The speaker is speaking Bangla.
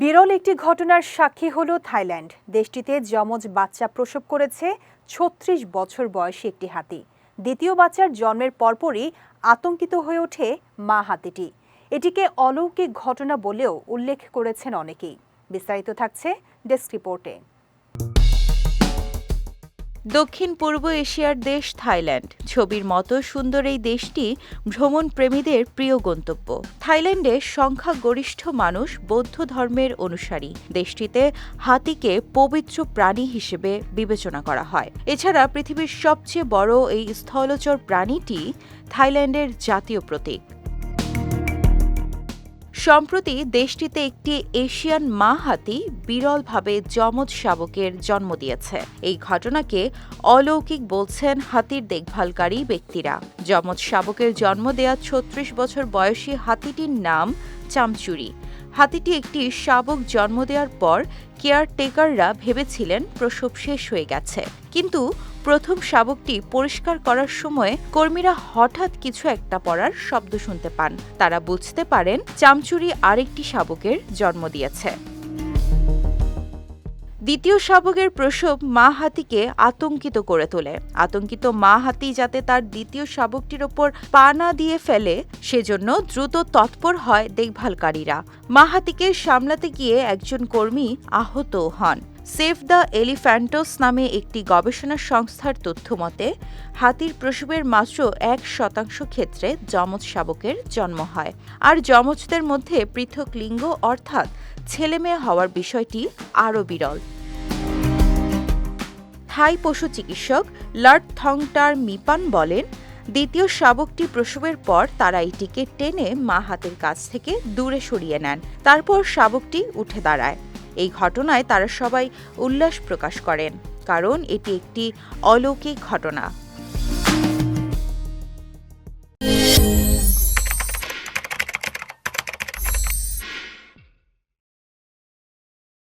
বিরল একটি ঘটনার সাক্ষী হল থাইল্যান্ড। দেশটিতে যমজ বাচ্চা প্রসব করেছে ছত্রিশ বছর বয়সী একটি হাতি। দ্বিতীয় বাচ্চার জন্মের পরপরই আতঙ্কিত হয়ে ওঠে মা হাতিটি। এটিকে অলৌকিক ঘটনা বলেও উল্লেখ করেছেন অনেকেই। বিস্তারিত থাকছে ডেস্ক রিপোর্টে। দক্ষিণ পূর্ব এশিয়ার দেশ থাইল্যান্ড। ছবির মতো সুন্দর এই দেশটি ভ্রমণ প্রেমীদের প্রিয় গন্তব্য। থাইল্যান্ডে সংখ্যাগরিষ্ঠ মানুষ বৌদ্ধ ধর্মের অনুসারী। দেশটিতে হাতিকে পবিত্র প্রাণী হিসেবে বিবেচনা করা হয়। এছাড়া পৃথিবীর সবচেয়ে বড় এই স্থলচর প্রাণীটি থাইল্যান্ডের জাতীয় প্রতীক। সম্প্রতি দেশটিতে একটি এশিয়ান মা হাতি বিরলভাবে যমজ শাবকের জন্ম দিয়েছে। এই ঘটনাকে অলৌকিক বলছেন হাতির দেখভালকারী ব্যক্তিরা। যমজ শাবকের জন্ম দেয়া ছত্রিশ বছর বয়সী হাতিটির নাম চামচুরি। হাতিটি একটি শাবক জন্ম দেওয়ার পর কেয়ারটেকাররা ভেবেছিলেন প্রসব শেষ হয়ে গেছে। কিন্তু প্রথম শাবকটি পরিষ্কার করার সময় কর্মীরা হঠাৎ কিছু একটা পড়ার শব্দ শুনতে পান। তারা বুঝতে পারেন, চামচুরি আরেকটি শাবকের জন্ম দিয়েছে। দ্বিতীয় শাবকের প্রসব মা হাতিকে আতঙ্কিত করে তোলে। আতঙ্কিত মা হাতি যাতে তার দ্বিতীয় শাবকটির ওপর পা না দিয়ে ফেলে, সেজন্য দ্রুত তৎপর হয় দেখভালকারীরা। মা হাতিকে সামলাতে গিয়ে একজন কর্মী আহত হন। সেভ দ্য এলিফ্যান্টোস নামে একটি গবেষণা সংস্থার তথ্য মতে, হাতির প্রসবের মাত্র এক শতাংশ ক্ষেত্রে যমজ শাবকের জন্ম হয়। আর যমজদের মধ্যে পৃথক লিঙ্গ অর্থাৎ ছেলেমেয়ে হওয়ার বিষয়টি আরও বিরল। থাই পশু চিকিৎসক লর্ড থংটার মিপান বলেন, দ্বিতীয় শাবকটি প্রসবের পর তারা এটিকে টেনে মা হাতের কাছ থেকে দূরে সরিয়ে নেন। তারপর শাবকটি উঠে দাঁড়ায়। এই ঘটনায় তারা সবাই উল্লাস প্রকাশ করেন, কারণ এটি একটি অলৌকিক ঘটনা।